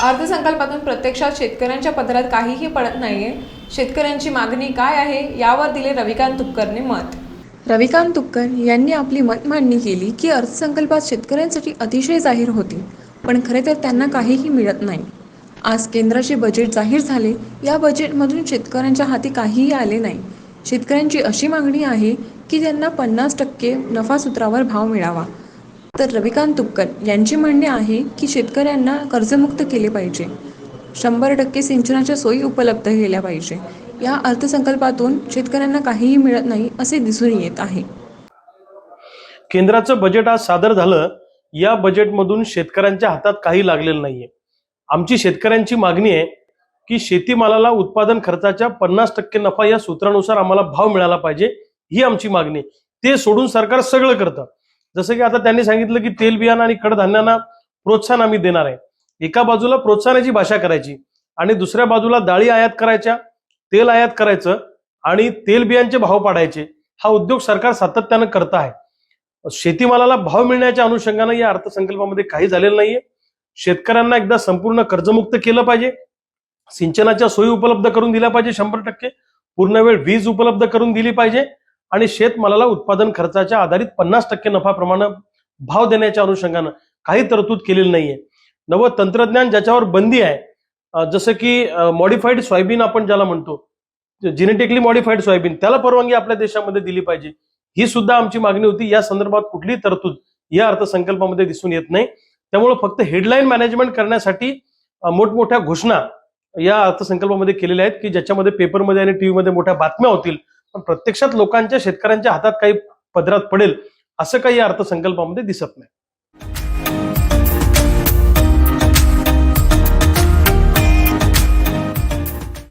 अर्थसंकल्पातून प्रत्यक्षात शेतकऱ्यांच्या पदरात काहीही पडत नाहीये. शेतकऱ्यांची मागणी काय आहे यावर दिले रविकांत तुपकरने मत. रविकांत तुपकर यांनी आपली मत मांडणी केली की अर्थसंकल्पात शेतकऱ्यांसाठी अतिशय जाहीर होती पण खरे तर त्यांना काहीही मिळत नाही. आज केंद्राचे बजेट जाहीर झाले या बजेटमधून शेतकऱ्यांच्या हाती काहीही आले नाही. शेतकऱ्यांची अशी मागणी आहे की त्यांना पन्नास टक्के नफासूत्रावर भाव मिळावा. तर रविकांत तुपकर यांचे म्हणणे आहे की शेतकऱ्यांना कर्जमुक्त केले पाहिजे. शंभर टक्के सिंचनाच्या सोयी उपलब्ध केल्या पाहिजे. या अर्थसंकल्पातून शेतकऱ्यांना काहीही मिळत नाही असे दिसून येत आहे. केंद्राचं बजेट आज सादर झालं. या बजेटमधून शेतकऱ्यांच्या हातात काही लागलेलं नाहीये. आमची शेतकऱ्यांची मागणी आहे की शेतीमालाला उत्पादन खर्चाच्या पन्नास टक्के नफा या सूत्रानुसार आम्हाला भाव मिळाला पाहिजे ही आमची मागणी आहे. ते सोडून सरकार सगळं करतं. जसं की आता त्यांनी सांगितलं की तेल बियाणं आणि कडधान्यांना प्रोत्साहन आम्ही देणार आहे. एका बाजूला प्रोत्साहनाची भाषा करायची आणि दुसऱ्या बाजूला डाळी आयात करायच्या तेल आयात करायचं आणि तेल बियांचे भाव पाडायचे. हा उद्योग सरकार सातत्यानं करत आहे. शेतीमालाला भाव मिळण्याच्या अनुषंगानं या अर्थसंकल्पामध्ये काही झालेलं नाहीये. शेतकऱ्यांना एकदा संपूर्ण कर्जमुक्त केलं पाहिजे. सिंचनाच्या सोयी उपलब्ध करून दिल्या पाहिजे शंभर टक्के. पूर्ण वेळ वीज उपलब्ध करून दिली पाहिजे. आणि शेतमालाला उत्पादन खर्चाच्या आधारित पन्नास टक्के नफाप्रमाणे भाव देण्याच्या अनुषंगानं काही तरतूद केलेली नाहीये. नवं तंत्रज्ञान ज्याच्यावर बंदी आहे जसं की मॉडिफाईड सोयाबीन आपण ज्याला म्हणतो जेनेटिकली मॉडिफाईड सोयाबीन त्याला परवानगी आपल्या देशामध्ये दिली पाहिजे. ही सुद्धा आमची मागणी होती. या संदर्भात कुठलीही तरतूद या अर्थसंकल्पामध्ये दिसून येत नाही. त्यामुळे फक्त हेडलाईन मॅनेजमेंट करण्यासाठी मोठमोठ्या घोषणा या अर्थसंकल्पामध्ये केलेल्या आहेत की ज्याच्यामध्ये पेपरमध्ये आणि टीव्हीमध्ये मोठ्या बातम्या होतील पण प्रत्यक्षात लोकांच्या शेतकऱ्यांच्या हातात काही पदरात पडेल असं काही अर्थसंकल्पामध्ये दिसत नाही.